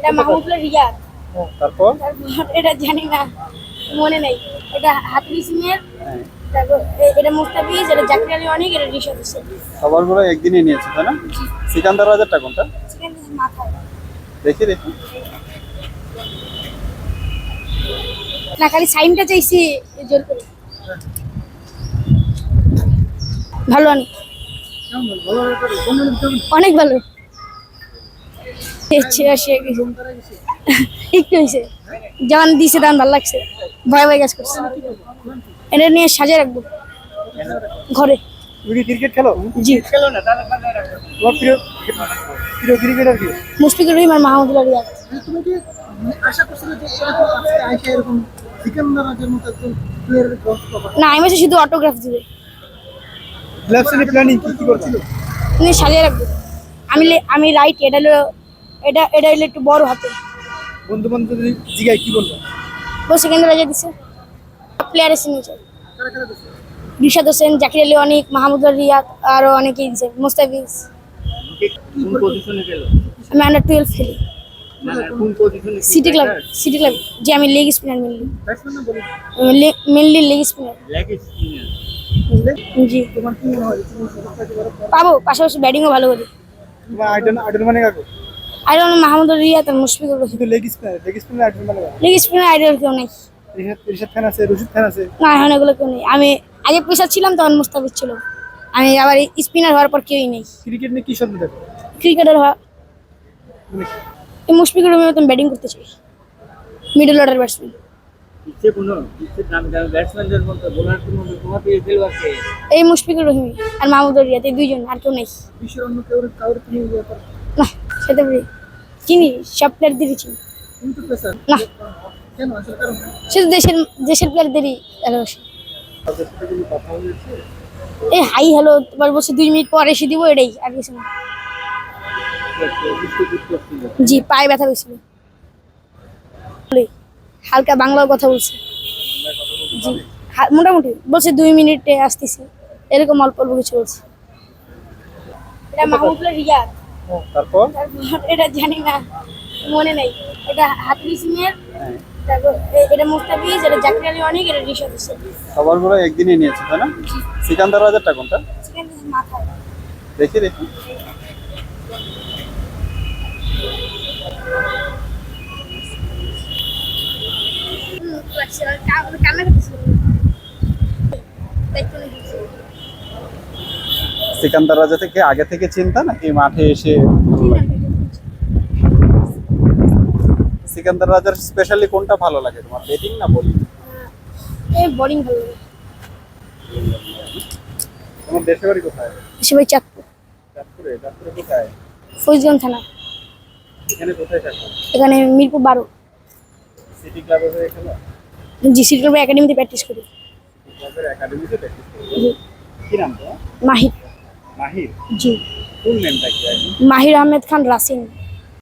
এটা মাহমুদুল্লাহ রিয়াদ। তারপর? তারপর এটা জানি না মনে নেই। এটা হাতুরি সিং এর হ্যাঁ। তারপর এটা মুস্তাফিজ এটা জাকির আলী অনেক এটা রিশাদ হোসেন। সবারগুলো একদিনই নিয়েছে তাই না? সিকান্দার রাজারটা কোনটা? দেখি দেখি। না খালি সাইনটা চাইছি জোর করে। ভালো অনেক। অনেক ভালো। ছিয়াশি গেছে। একটু হয়েছে দিছে তখন ভালো লাগছে। ভয় ভয় কাজ করছে। এটা নিয়ে সাজে রাখব। ঘরে। তুমি কি ক্রিকেট খেলো? জি। তোমার প্রিয় প্রিয় ক্রিকেটার কি? মুশফিকুর রহিম আর মাহমুদুল্লাহ রিয়াদ তুমি কি আশা করছিলে যে আজকে এরকম সিকান্দার রাজের মতো একজন প্লেয়ারের গল্প পাবা? না আমি শুধু অটোগ্রাফ দিবে। প্ল্যানিং কি কি করছিল? নিয়ে সাজিয়ে রাখব। আমি আমি রাইট এটা হলো এটা এটা হলো একটু বড় হাতে। বন্ধু বান্ধব জিগাই কি বলব ও সেকেন্ড রাজা দিছে। প্লেয়ার এসে নিয়েছে রিশাদ হোসেন জাকির আলী অনেক মাহমুদুল্লাহ রিয়াদ আরও অনেকেই দিছে। মুস্তাফিজ। কোন পজিশনে গেল? আমি আন্ডার টুয়েলভ খেলি। কোন পজিশনে সিটি ক্লাব সিটি ক্লাব যে আমি leg spinner mainly mainly leg spinner leg spinner জি। পাবো পাশাপাশি ব্যাটিংও ভালো করি। তোমার আইডল আইডল মানে কাকু? আর মাহমুদুল্লাহ রিয়াদ আর Mushfiqur Rahim. Leg spinner leg spinner idol মানে লেগ স্পিনার আইডিয়াল কেউ নেই। রিশাদ রিশাদ খান আছে রশিদ খান আছে? না এখন এগুলো কেউ নেই। আমি আগে পেশা ছিলাম তখন মুস্তাফিজ ছিল। আমি আবার স্পিনার হওয়ার পর কেউই নেই। ক্রিকেট নিয়ে কি স্বপ্ন দেখো? ক্রিকেটার হওয়া। মানে এই মুশফিকুর রহিমের মতন ব্যাটিং করতে চাই। মিডল অর্ডার ব্যাটসম্যান ইচ্ছে কোনো ইচ্ছে নাম দামি ব্যাটসম্যানদের মধ্যে বোলারদের তোমার প্রিয় খেলোয়াড়কে এই মুশফিকুর রহিম আর মাহমুদুর রিয়াদ এই দুইজন আর কেউ নেই। বিশ্বের অন্য কেউ কাউরে তুমি না সেটা বলি চিনি সব প্লেয়ারদেরই চিনি না। শুধু দেশের দেশের প্লেয়ারদেরই ভালোবাসি এই হাই হ্যালো তোমার বসে দুই মিনিট পর এসে দিব এটাই আর কিছু না। জি পায়ে ব্যথা হয়েছিল বলি, হালকা বাংলাও কথা বলছে। জি মোটামুটি বলছে দুই মিনিটে আসতেছি। এরকম অল্প অল্প কিছু বলছে। এটা মাহমুদুল্লাহ রিয়াদ। তারপর? এটা জানি না মনে নেই। এটা হাতুরি সিং এর হ্যাঁ। তারপর এটা মুস্তাফিজ এটা জাকির আলী অনেক এটা রিশাদ হোসেন। সবারগুলো একদিনই নিয়েছে তাই না? সিকান্দার রাজারটা কোনটা? সেখানে মাথায়। দেখি দেখি। মানে কান্না করতেছিল দায়িত্ব নিয়েছে। সিকান্দার রাজা থেকে আগে থেকে চিন্তা নাকি মাঠে এসে সিকান্দার রাজার স্পেশালি কোনটা ভালো লাগে তোমার ব্যাটিং না বোলিং এই বোলিং ভালো লাগে। তোমার দেশের বাড়ি কোথায়? সে ভাই চাঁদপুর। চাঁদপুরে চাঁদপুরে কোথায়? ফৈজগঞ্জ থানা। এখানে কোথায় থাকো এখানে মিরপুর বারো। সিটি ক্লাবের হয়ে খেলো? জি সিটি ক্লাব একাডেমিতে প্র্যাকটিস করি। ক্লাবের একাডেমিতে প্র্যাকটিস করো? কি নাম তোমার? মাহির মাহির? জি। ফুল নেমটা কি? মাহির আহমেদ খান রাসিন।